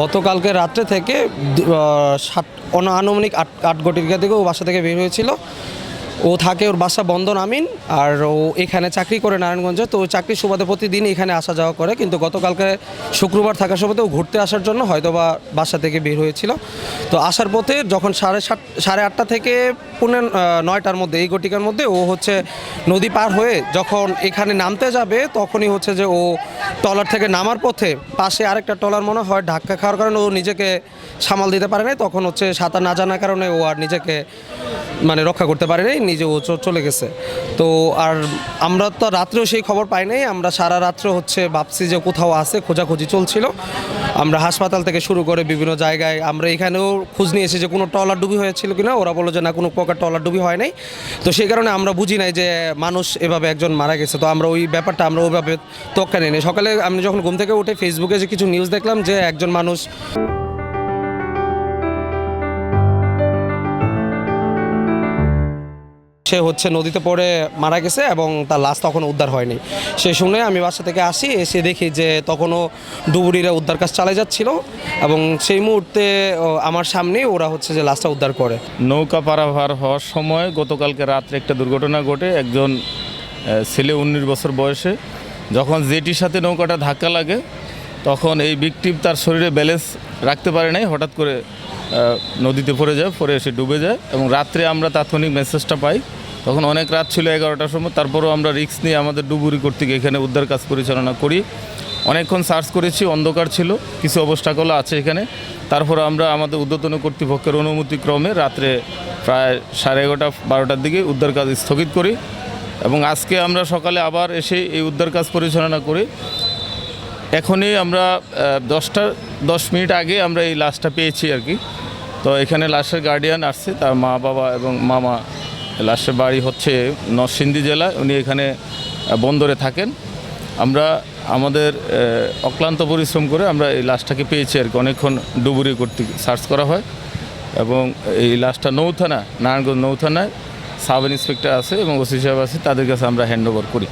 গতকালকে রাত্রে থেকে সাত অনানুমানিক আট আট ঘটিকা থেকে ও বাসা থেকে বের হয়েছিল। ও থাকে ওর বাসা বন্ধন আমিন, আর ও এখানে চাকরি করে নারায়ণগঞ্জে, তো চাকরির সুবাদে প্রতিদিন এখানে আসা যাওয়া করে। কিন্তু গতকালকে শুক্রবার থাকার সময় ও ঘুরতে আসার জন্য হয়তো বা বাসা থেকে বের হয়েছিল। তো আসার পথে যখন সাড়ে সাত, সাড়ে আটটা থেকে পুনে নয়টার মধ্যে, এই গটিকার মধ্যে ও হচ্ছে নদী পার হয়ে যখন এখানে নামতে যাবে, তখনই হচ্ছে যে ও ট্রলার থেকে নামার পথে পাশে আরেকটা ট্রলার মনে হয় ধাক্কা খাওয়ার কারণে ও নিজেকে সামাল দিতে পারে নাই। তখন হচ্ছে সাঁতার না জানার কারণে ও আর নিজেকে মানে রক্ষা করতে পারে নাই নিজে ও চ- চলে গেছে। তো আর আমরা তো রাত্রেও সেই খবর পাই নাই, আমরা সারা রাত্রে হচ্ছে ভাবছি যে কোথাও আছে, খোঁজাখুঁজি চলছিল। আমরা হাসপাতাল থেকে শুরু করে বিভিন্ন জায়গায় আমরা এখানেও খোঁজ নিয়েছি যে কোনো ট্রলার ডুবি হয়েছিল কিনা, ওরা বলল যে না, কোনো প্রকার ট্রলার ডুবি হয় নাই। তো সেই কারণে আমরা বুঝি নাই যে মানুষ এভাবে একজন মারা গেছে। তো আমরা ওই ব্যাপারটা আমরা ওইভাবে তোক্কা নিই। সকালে আমি যখন ঘুম থেকে উঠে ফেসবুকে যে কিছু নিউজ দেখলাম যে একজন মানুষ সে হচ্ছে নদীতে পড়ে মারা গেছে এবং তার লাশ তখনও উদ্ধার হয়নি। সে শুনে আমি বাসা থেকে আসি, এসে দেখি যে তখনও ডুবুরিরা উদ্ধার কাজ চালিয়ে যাচ্ছিল এবং সেই মুহূর্তে আমার সামনেই ওরা হচ্ছে যে লাশটা উদ্ধার করে। নৌকা পারাভার হওয়ার সময় গতকালকে রাত্রে একটা দুর্ঘটনা ঘটে। একজন ছেলে উনিশ বছর বয়সে, যখন জেটির সাথে নৌকাটা ধাক্কা লাগে, তখন এই বিকটিভ তার শরীরে ব্যালেন্স রাখতে পারে নাই। হঠাৎ করে নদীতে পড়ে যায় পরে এসে ডুবে যায় এবং রাত্রে আমরা তাৎক্ষণিক মেসেজটা পাই। তখন অনেক রাত ছিল এগারোটার সময়, তারপরেও আমরা রিস্ক নিয়ে আমাদের ডুবুরি কর্তৃক এখানে উদ্ধার কাজ পরিচালনা করি। অনেকক্ষণ সার্চ করেছি, অন্ধকার ছিল, কিছু অবস্থাগুলো আছে এখানে। তারপর আমরা আমাদের উদ্যতন কর্তৃপক্ষের অনুমতি ক্রমে রাত্রে প্রায় সাড়ে এগারোটা, বারোটার দিকে উদ্ধার কাজ স্থগিত করি এবং আজকে আমরা সকালে আবার এসে এই উদ্ধার কাজ পরিচালনা করি। এখনই আমরা দশটা, দশ মিনিট আগে আমরা এই লাশটা পেয়েছি আর কি। তো এখানে লাশের গার্ডিয়ান আসছে, তার মা বাবা এবং মামা লাশের বাড়ি হচ্ছে নরসিংদী জেলা, উনি এখানে বন্দরে থাকেন। আমরা আমাদের অক্লান্ত পরিশ্রম করে আমরা এই লাশটাকে পেয়েছি আর কি। অনেকক্ষণ ডুবুরি করতে সার্চ করা হয় এবং এই লাশটা নৌথানা নারায়ণগঞ্জ নৌথানায় সাব ইন্সপেক্টর আছে এবং ওসি সাহেব আছে, তাদের কাছে আমরা হ্যান্ড ওভার করি।